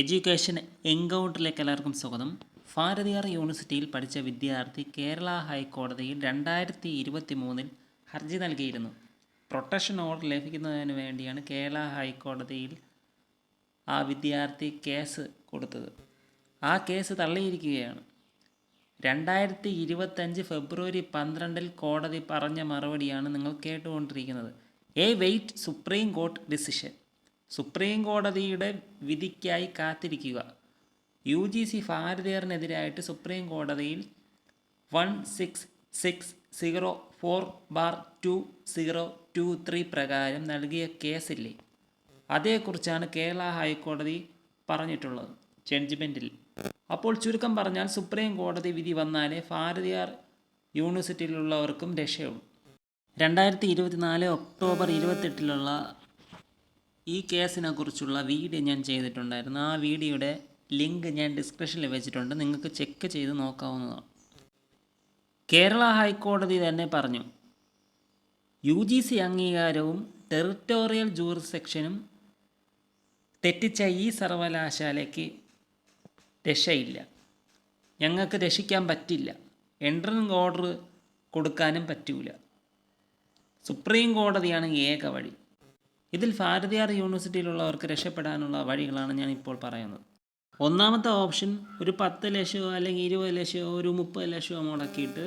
Education എൻകൗണ്ടറിലേക്ക് എല്ലാവർക്കും സ്വാഗതം. ഭാരതിയാർ യൂണിവേഴ്സിറ്റിയിൽ പഠിച്ച വിദ്യാർത്ഥി കേരള ഹൈക്കോടതിയിൽ രണ്ടായിരത്തി ഇരുപത്തി മൂന്നിൽ ഹർജി നൽകിയിരുന്നു. പ്രൊട്ടക്ഷൻ ഓർഡർ ലഭിക്കുന്നതിന് വേണ്ടിയാണ് കേരള ഹൈക്കോടതിയിൽ ആ വിദ്യാർത്ഥി കേസ് കൊടുത്തത്. ആ കേസ് തള്ളിയിരിക്കുകയാണ്. രണ്ടായിരത്തി ഇരുപത്തഞ്ച് ഫെബ്രുവരി പന്ത്രണ്ടിൽ കോടതി പറഞ്ഞ മറുപടിയാണ് നിങ്ങൾ കേട്ടുകൊണ്ടിരിക്കുന്നത്. Await supreme court decision. Supreme കോടതിയുടെ വിധിക്കായി കാത്തിരിക്കുക. യു ജി സി ഭാരതീയറിനെതിരായിട്ട് സുപ്രീം കോടതിയിൽ one six six zero four bar two zero two three പ്രകാരം നൽകിയ കേസില്ലേ? അതേക്കുറിച്ചാണ് കേരള ഹൈക്കോടതി പറഞ്ഞിട്ടുള്ളത് ജഡ്ജ്മെന്റിൽ അപ്പോൾ ചുരുക്കം പറഞ്ഞാൽ സുപ്രീം കോടതി വിധി വന്നാലേ ഭാരതിയാർ യൂണിവേഴ്സിറ്റിയിലുള്ളവർക്കും രക്ഷയുള്ളൂ. രണ്ടായിരത്തി ഇരുപത്തിനാല് ഒക്ടോബർ ഇരുപത്തെട്ടിലുള്ള ഈ കേസിനെ കുറിച്ചുള്ള വീഡിയോ ഞാൻ ചെയ്തിട്ടുണ്ടായിരുന്നു. ആ വീഡിയോയുടെ ലിങ്ക് ഞാൻ ഡിസ്ക്രിപ്ഷനിൽ വെച്ചിട്ടുണ്ട്. നിങ്ങൾക്ക് ചെക്ക് ചെയ്ത് നോക്കാവുന്നതാണ്. കേരള ഹൈക്കോടതി തന്നെ പറഞ്ഞു യു ജി സി അംഗീകാരവും ടെറിട്ടോറിയൽ ജൂറിസെക്ഷനും തെറ്റിച്ച ഈ സർവകലാശാലയ്ക്ക് രക്ഷയില്ല. ഞങ്ങൾക്ക് രക്ഷിക്കാൻ പറ്റില്ല. എൻട്രൻസ് ഓർഡർ കൊടുക്കാനും പറ്റൂല. സുപ്രീം കോടതിയാണ് ഏക വഴി. ഇതിൽ ഭാരതിയാർ യൂണിവേഴ്സിറ്റിയിലുള്ളവർക്ക് രക്ഷപ്പെടാനുള്ള വഴികളാണ് ഞാൻ ഇപ്പോൾ പറയുന്നത്. ഒന്നാമത്തെ ഓപ്ഷൻ ഒരു പത്ത് ലക്ഷമോ അല്ലെങ്കിൽ ഇരുപത് ലക്ഷമോ ഒരു മുപ്പത് ലക്ഷമോ മുടക്കിയിട്ട്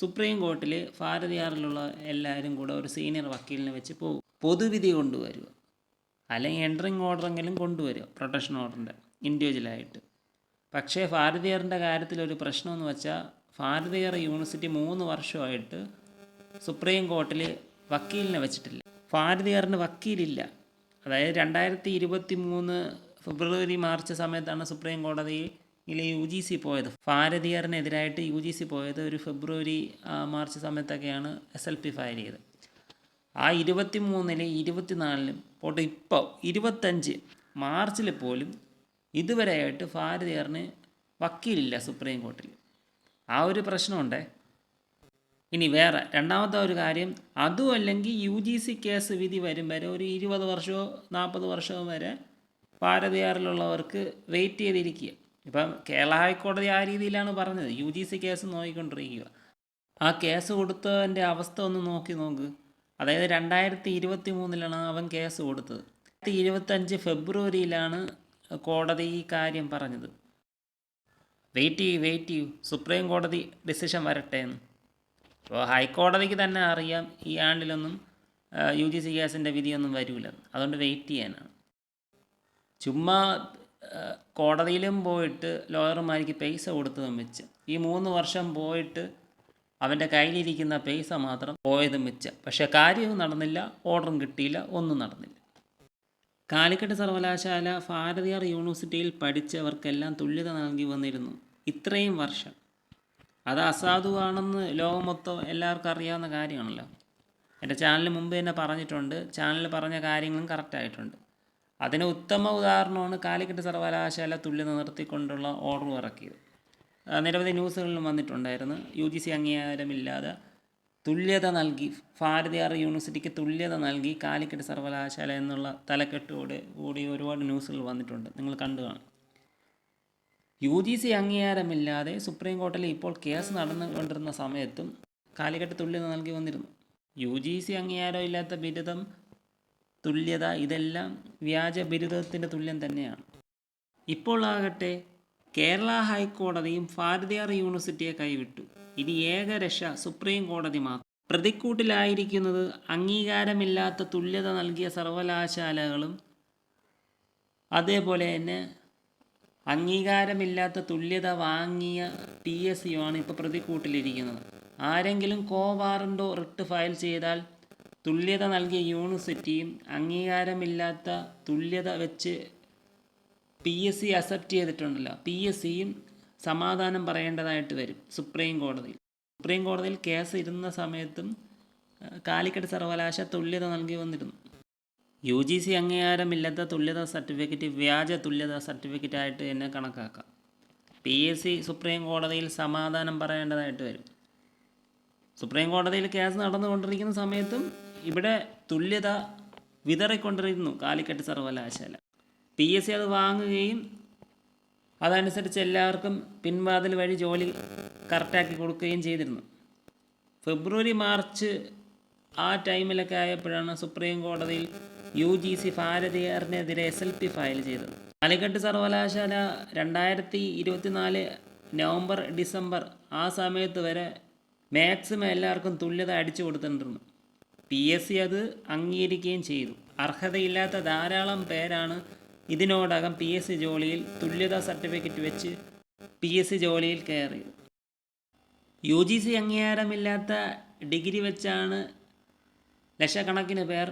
സുപ്രീം കോർട്ടിൽ ഭാരതിയാറിലുള്ള എല്ലാവരും കൂടെ ഒരു സീനിയർ വക്കീലിനെ വെച്ച് പോകും. പൊതുവിധി കൊണ്ടുവരിക. അല്ലെങ്കിൽ എൻട്രിങ് ഓർഡറെങ്കിലും കൊണ്ടുവരിക പ്രൊട്ടക്ഷൻ ഓർഡറിന്റെ ഇൻഡിവിജ്വലായിട്ട്. പക്ഷേ ഭാരതിയാറിന്റെ കാര്യത്തിൽ ഒരു പ്രശ്നമെന്ന് വെച്ചാൽ ഭാരതിയാർ യൂണിവേഴ്സിറ്റി മൂന്ന് വർഷമായിട്ട് സുപ്രീം കോർട്ടിൽ വക്കീലിനെ വെച്ചിട്ടില്ല. ഭാരതിയാറിന് വക്കീലില്ല. അതായത് രണ്ടായിരത്തി ഇരുപത്തി മൂന്ന് ഫെബ്രുവരി മാർച്ച് സമയത്താണ് സുപ്രീം കോടതിയിൽ യു ജി സി പോയത്. ഭാരതിയാറിനെതിരായിട്ട് യു ജി സി പോയത് ഒരു ഫെബ്രുവരി മാർച്ച് സമയത്തൊക്കെയാണ് എസ് എൽ പി ഫയൽ ചെയ്തത്. ആ ഇരുപത്തി മൂന്നിൽ ഇരുപത്തിനാലിനും പോട്ടെ ഇപ്പോൾ ഇരുപത്തഞ്ച് മാർച്ചിൽ പോലും ഇതുവരെയായിട്ട് ഭാരതിയാറിന് വക്കീലില്ല സുപ്രീം കോർട്ടിൽ ആ ഒരു പ്രശ്നമുണ്ടേ? ഇനി വേറെ രണ്ടാമത്തെ ഒരു കാര്യം അതും അല്ലെങ്കിൽ യു ജി സി കേസ് വിധി വരും വരെ ഒരു ഇരുപത് വർഷമോ നാൽപ്പത് വർഷമോ വരെ ഭാരതിയാറിലുള്ളവർക്ക് വെയിറ്റ് ചെയ്തിരിക്കുക. ഇപ്പം കേരള ഹൈക്കോടതി ആ രീതിയിലാണ് പറഞ്ഞത്. യു ജി സി കേസ് നോക്കിക്കൊണ്ടിരിക്കുക. ആ കേസ് കൊടുത്തവന്റെ അവസ്ഥ ഒന്ന് നോക്കി നോക്ക്. അതായത് രണ്ടായിരത്തി ഇരുപത്തി മൂന്നിലാണ് അവൻ കേസ് കൊടുത്തത്. ഇരുപത്തഞ്ച് ഫെബ്രുവരിയിലാണ് കോടതി ഈ കാര്യം പറഞ്ഞത്. വെയിറ്റ് ചെയ്യൂ വെയിറ്റ് ചെയ്യൂ. സുപ്രീം കോടതി ഡിസിഷൻ വരട്ടെ എന്ന്. അപ്പോൾ ഹൈക്കോടതിക്ക് തന്നെ അറിയാം ഈ ആണ്ടിലൊന്നും യു ജി സി കേസിന്റെ വിധിയൊന്നും വരില്ല അതുകൊണ്ട് വെയിറ്റ് ചെയ്യാനാണ്. ചുമ്മാ കോടതിയിലും പോയിട്ട് ലോയർമാർക്ക് പൈസ കൊടുത്തതും വെച്ച് ഈ മൂന്ന് വർഷം പോയിട്ട് അവന്റെ കയ്യിലിരിക്കുന്ന പൈസ മാത്രം പോയതും വെച്ച് പക്ഷേ കാര്യവും നടന്നില്ല ഓർഡറും കിട്ടിയില്ല ഒന്നും നടന്നില്ല. കാലിക്കറ്റ് സർവകലാശാല ഭാരതിയാർ യൂണിവേഴ്സിറ്റിയിൽ പഠിച്ചവർക്കെല്ലാം തുല്യത നൽകി വന്നിരുന്നു. ഇത്രയും വർഷം. അത് അസാധുവാണെന്ന് ലോകം മൊത്തം എല്ലാവർക്കും അറിയാവുന്ന കാര്യമാണല്ലോ. എന്റെ ചാനലിന് മുമ്പ് തന്നെ പറഞ്ഞിട്ടുണ്ട്. ചാനൽ പറഞ്ഞ കാര്യങ്ങളും കറക്റ്റായിട്ടുണ്ട് അതിന് ഉത്തമ ഉദാഹരണമാണ് കാലിക്കറ്റ് സർവകലാശാല തുല്യത നിർത്തിക്കൊണ്ടുള്ള ഓർഡർ ഇറക്കിയത്. നിരവധി ന്യൂസുകളിലും വന്നിട്ടുണ്ടായിരുന്നു. യു ജി സി അംഗീകാരമില്ലാതെ തുല്യത നൽകി ഭാരതിയാർ യൂണിവേഴ്സിറ്റിക്ക് തുല്യത നൽകി കാലിക്കറ്റ് സർവകലാശാല എന്നുള്ള തലക്കെട്ടോടെ കൂടി ഒരുപാട് ന്യൂസുകൾ വന്നിട്ടുണ്ട്. നിങ്ങൾ കണ്ടു കാണും. യു ജി സി അംഗീകാരമില്ലാതെ സുപ്രീം കോടതിയിൽ ഇപ്പോൾ കേസ് നടന്നുകൊണ്ടിരുന്ന സമയത്തും കാലിക്കറ്റ് തുല്യത നൽകി വന്നിരുന്നു. യു ജി സി അംഗീകാരം ഇല്ലാത്ത ബിരുദം തുല്യത ഇതെല്ലാം വ്യാജ ബിരുദത്തിന്റെ തുല്യം തന്നെയാണ്. ഇപ്പോൾ ആകട്ടെ കേരള ഹൈക്കോടതിയും ഭാരതിയാർ യൂണിവേഴ്സിറ്റിയെ കൈവിട്ടു. ഇനി ഏകരക്ഷ സുപ്രീം കോടതി മാത്രം. പ്രതിക്കൂട്ടിലായിരിക്കുന്നത് അംഗീകാരമില്ലാത്ത തുല്യത നൽകിയ സർവകലാശാലകളും അതേപോലെ തന്നെ അംഗീകാരമില്ലാത്ത തുല്യത വാങ്ങിയ ടി എസ് സിയുമാണ് ഇപ്പോൾ പ്രതിക്കൂട്ടിലിരിക്കുന്നത്. ആരെങ്കിലും കോ വാറണ്ടോ റിട്ട് ഫയൽ ചെയ്താൽ തുല്യത നൽകിയ യൂണിവേഴ്സിറ്റിയും അംഗീകാരമില്ലാത്ത തുല്യത വെച്ച് പി എസ് സി അക്സെപ്റ്റ് ചെയ്തിട്ടുണ്ടല്ലോ. പി എസ് സിയും സമാധാനം പറയേണ്ടതായിട്ട് വരും സുപ്രീം കോടതിയിൽ. സുപ്രീം കോടതിയിൽ കേസ് ഇരുന്ന സമയത്തും കാലിക്കറ്റ് സർവകലാശാല തുല്യത നൽകി വന്നിരുന്നു. യു ജി സി അംഗീകാരമില്ലാത്ത തുല്യതാ സർട്ടിഫിക്കറ്റ് വ്യാജ തുല്യതാ സർട്ടിഫിക്കറ്റ് ആയിട്ട് തന്നെ കണക്കാക്കാം. പി എസ് സി സുപ്രീം കോടതിയിൽ സമാധാനം പറയേണ്ടതായിട്ട് വരും. സുപ്രീം കോടതിയിൽ കേസ് നടന്നുകൊണ്ടിരിക്കുന്ന സമയത്തും ഇവിടെ തുല്യത വിതറിക്കൊണ്ടിരുന്നു കാലിക്കറ്റ് സർവകലാശാല. പി എസ് സി അത് വാങ്ങുകയും അതനുസരിച്ച് എല്ലാവർക്കും പിൻവാതിൽ വഴി ജോലി കറക്റ്റാക്കി കൊടുക്കുകയും ചെയ്തിരുന്നു. ഫെബ്രുവരി മാർച്ച് ആ ടൈമിലൊക്കെ ആയപ്പോഴാണ് സുപ്രീം കോടതിയിൽ യു ജി സി ഭാരതീയറിനെതിരെ എസ് എൽ പി ഫയൽ ചെയ്തത് കാലിക്കട്ട് സർവകലാശാല രണ്ടായിരത്തി ഇരുപത്തിനാല് നവംബർ ഡിസംബർ ആ സമയത്ത് വരെ മാക്സിമം എല്ലാവർക്കും തുല്യത അടിച്ചു കൊടുത്തിട്ടുണ്ട്. പി എസ് സി അത് അംഗീകരിക്കുകയും ചെയ്തു. അർഹതയില്ലാത്ത ധാരാളം പേരാണ് ഇതിനോടകം പി എസ് സി ജോലിയിൽ തുല്യതാ സർട്ടിഫിക്കറ്റ് വെച്ച് പി എസ് സി ജോലിയിൽ കയറിയത്. യു ജി സി അംഗീകാരമില്ലാത്ത ഡിഗ്രി വെച്ചാണ് ലക്ഷക്കണക്കിന് പേർ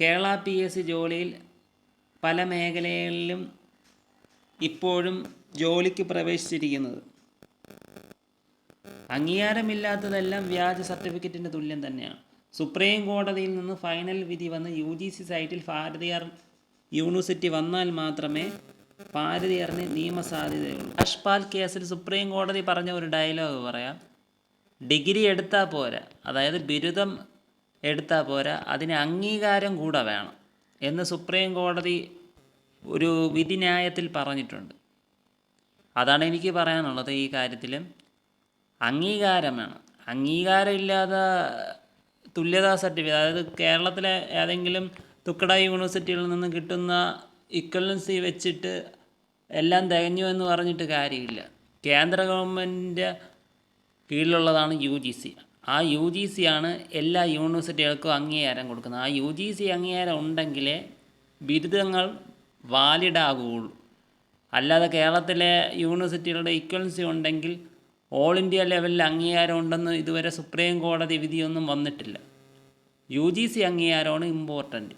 കേരള പി എസ് സി ജോലിയിൽ പല മേഖലകളിലും ഇപ്പോഴും ജോലിക്ക് പ്രവേശിച്ചിരിക്കുന്നത്. അംഗീകാരമില്ലാത്തതെല്ലാം വ്യാജ സർട്ടിഫിക്കറ്റിന്റെ തുല്യം തന്നെയാണ്. സുപ്രീം കോടതിയിൽ നിന്ന് ഫൈനൽ വിധി വന്ന് യു ജി സി സൈറ്റിൽ ഭാരതിയാർ യൂണിവേഴ്സിറ്റി വന്നാൽ മാത്രമേ ഭാരതീയറിന് നിയമസാധ്യതയുള്ളൂ. അഷ്പാൽ കേസിൽ സുപ്രീം കോടതി പറഞ്ഞ ഒരു ഡയലോഗ് പറയാം. ഡിഗ്രി എടുത്താൽ പോരാ. അതായത് ബിരുദം എടുത്താൽ പോരാ. അതിന് അംഗീകാരം കൂടെ വേണം എന്ന് സുപ്രീം കോടതി ഒരു വിധിന്യായത്തിൽ പറഞ്ഞിട്ടുണ്ട്. അതാണ് എനിക്ക് പറയാനുള്ളത് ഈ കാര്യത്തിലും അംഗീകാരം വേണം. അംഗീകാരം ഇല്ലാതെ തുല്യതാ സർട്ടിഫിക്കറ്റ് അതായത് കേരളത്തിലെ ഏതെങ്കിലും തുക്കട യൂണിവേഴ്സിറ്റിയിൽ നിന്ന് കിട്ടുന്ന ഇക്വലൻസി വെച്ചിട്ട് എല്ലാം തികഞ്ഞു എന്ന് പറഞ്ഞിട്ട് കാര്യമില്ല. കേന്ദ്ര ഗവൺമെന്റിന്റെ കീഴിലുള്ളതാണ് യു ജി സി. ആ യു ജി സി ആണ് എല്ലാ യൂണിവേഴ്സിറ്റികൾക്കും അംഗീകാരം കൊടുക്കുന്നത്. ആ യു ജി സി അംഗീകാരം ഉണ്ടെങ്കിലേ ബിരുദങ്ങൾ വാലിഡ് അല്ലാതെ കേരളത്തിലെ യൂണിവേഴ്സിറ്റികളുടെ ഇക്വലൻസി ഉണ്ടെങ്കിൽ ഓൾ ഇന്ത്യ ലെവലിൽ അംഗീകാരം ഉണ്ടെന്ന് ഇതുവരെ സുപ്രീം കോടതി വിധിയൊന്നും വന്നിട്ടില്ല. യു ജി സി അംഗീകാരമാണ് ഇമ്പോർട്ടന്റ്.